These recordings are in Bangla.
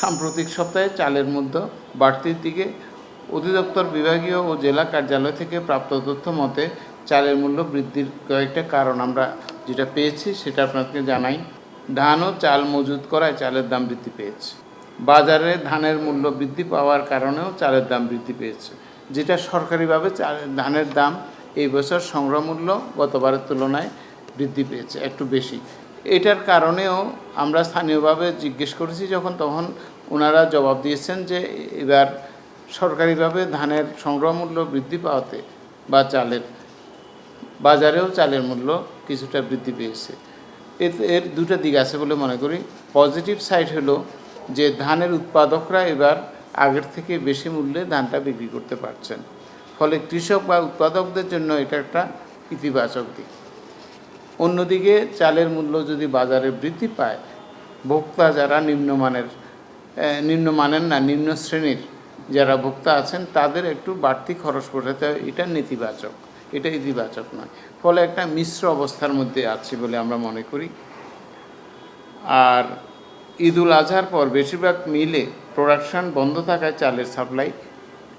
সাম্প্রতিক সপ্তাহে চালের মধ্যে বাড়তির দিকে অধিদপ্তর, বিভাগীয় ও জেলা কার্যালয় থেকে প্রাপ্ত তথ্য মতে চালের মূল্য বৃদ্ধির কয়েকটা কারণ আমরা যেটা পেয়েছি সেটা আপনাকে জানাই। ধান ও চাল মজুত করায় চালের দাম বৃদ্ধি পেয়েছে। বাজারে ধানের মূল্য বৃদ্ধি পাওয়ার কারণেও চালের দাম বৃদ্ধি পেয়েছে। যেটা সরকারিভাবে চালের ধানের দাম এই বছর সংগ্রহ মূল্য গতবারের তুলনায় বৃদ্ধি পেয়েছে, একটু বেশি। এটার কারণেও আমরা স্থানীয়ভাবে জিজ্ঞেস করেছি যখন তখন ওনারা জবাব দিয়েছেন যে এবার সরকারিভাবে ধানের সংগ্রহ মূল্য বৃদ্ধি পাওয়াতে বা চালের, বাজারেও চালের মূল্য কিছুটা বৃদ্ধি পেয়েছে। এর এর দুটো দিক আছে বলে মনে করি। পজিটিভ সাইড হলো যে ধানের উৎপাদকরা এবার আগের থেকে বেশি মূল্যে ধানটা বিক্রি করতে পারছেন। ফলে কৃষক বা উৎপাদকদের জন্য এটা একটা ইতিবাচক দিক। অন্যদিকে চালের মূল্য যদি বাজারে বৃদ্ধি পায়, ভোক্তা যারা নিম্নমানের নিম্নমানের না, নিম্ন শ্রেণির যারা ভোক্তা আছেন, তাদের একটু বাড়তি খরচ পড়াতে এটা নেতিবাচক, এটা ইতিবাচক নয়। ফলে একটা মিশ্র অবস্থার মধ্যে আছি বলে আমরা মনে করি। আর ঈদুল আজহার পর বেশিরভাগ মিলে প্রোডাকশন বন্ধ থাকায় চালের সাপ্লাই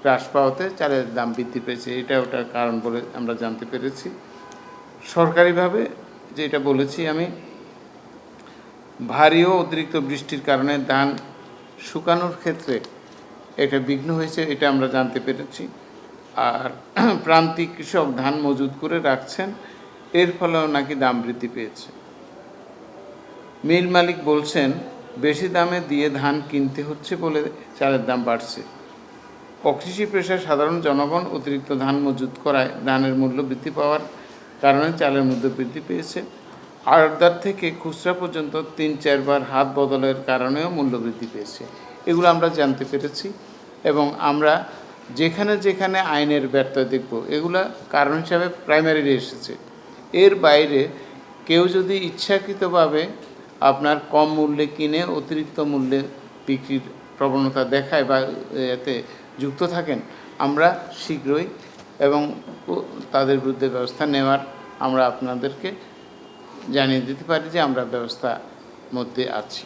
হ্রাস পাওয়াতে চালের দাম বৃদ্ধি পেয়েছে। এটা ওটার কারণ বলে আমরা জানতে পেরেছি। সরকারিভাবে যেটা বলেছি আমি, ভারী ও অতিরিক্ত বৃষ্টির কারণে ধান শুকানোর ক্ষেত্রে এটা বিঘ্ন হয়েছে, এটা আমরা জানতে পেরেছি। আর প্রান্তিক কৃষক ধান মজুত করে রাখছেন, এর ফলেও নাকি দাম বৃদ্ধি পেয়েছে। মিল মালিক বলছেন, বেশি দামে দিয়ে ধান কিনতে হচ্ছে বলে চালের দাম বাড়ছে। অকৃষি পেশায় সাধারণ জনগণ অতিরিক্ত ধান মজুত করায় ধানের মূল্য বৃদ্ধি পাওয়ার কারণে চালের মূল্য বৃদ্ধি পেয়েছে। আড়তদার থেকে খুচরা পর্যন্ত তিন চারবার হাত বদলের কারণেও মূল্য বৃদ্ধি পেয়েছে। এগুলো আমরা জানতে পেরেছি এবং আমরা যেখানে যেখানে আইনের ব্যর্থ দেখব, এগুলা কারণ হিসাবে প্রাইমারি এসেছে। এর বাইরে কেউ যদি ইচ্ছাকৃতভাবে আপনার কম মূল্যে কিনে অতিরিক্ত মূল্যে বিক্রির প্রবণতা দেখায় বা এতে যুক্ত থাকেন, আমরা শীঘ্রই এবং তাদের বিরুদ্ধে ব্যবস্থা নেওয়ার আমরা আপনাদেরকে জানিয়ে দিতে পারি যে আমরা ব্যবস্থা মধ্যে আছি।